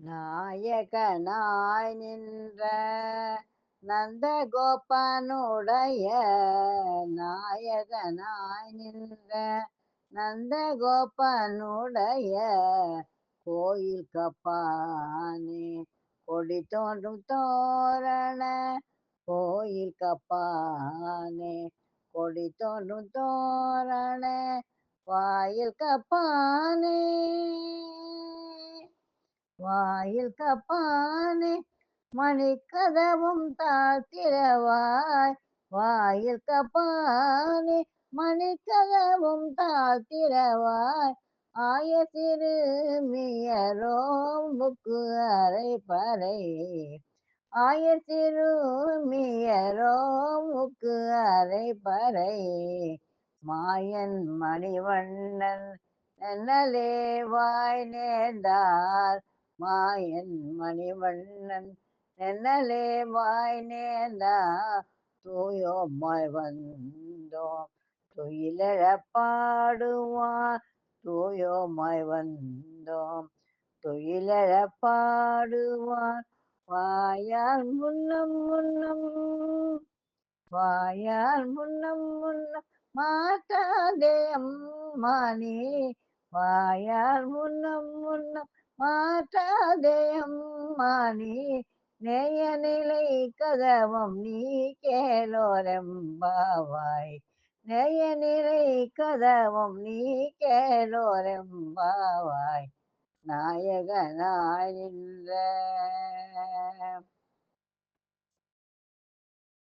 நாயகனாய் நின்ற நந்த நந்தகோபனுடைய நாயகனாய் நின்ற நந்த நந்தகோபனுடைய கோயில் கப்பானே கொடி தோன்றும் தோரண கோயில் கப்பானே கொடி தோன்றும் தோரண வாயில் கப்பானே. வாயில் கப்பானே மணிக்கதவும் தாத்திரவாய் வாயில் கப்பானே மணிக்கதவும் தாத்திரவாய் ஆய திருமியரோம்புக்கு அரை பறை. ஆய திருமியரோம்புக்கு அரை பறை. மாயன் மணிவண்ணன் என்னலே வாய் நேர்ந்தார். மாயன் மணிவண்ணன் என்னலே வாய் நேர்ந்தா தூயோமாய் வந்தோம். துயிலழ பாடுவான் தூயோமாய் வந்தோம். துயிலழ பாடுவான் வாயால் முன்னம் முன்னம் வாயால் முன்னம் முன்னம் மாட்டாதே அம்மானே வாயால் முன்னம் முன்னம் மாட்டாதே மாணி நேய நிலை கதவம் நீ கேளோரெம்பாவாய் நேய நிலை கதவம் நீ கேளோரெம்பாவாய் நாயகனாய் நின்ற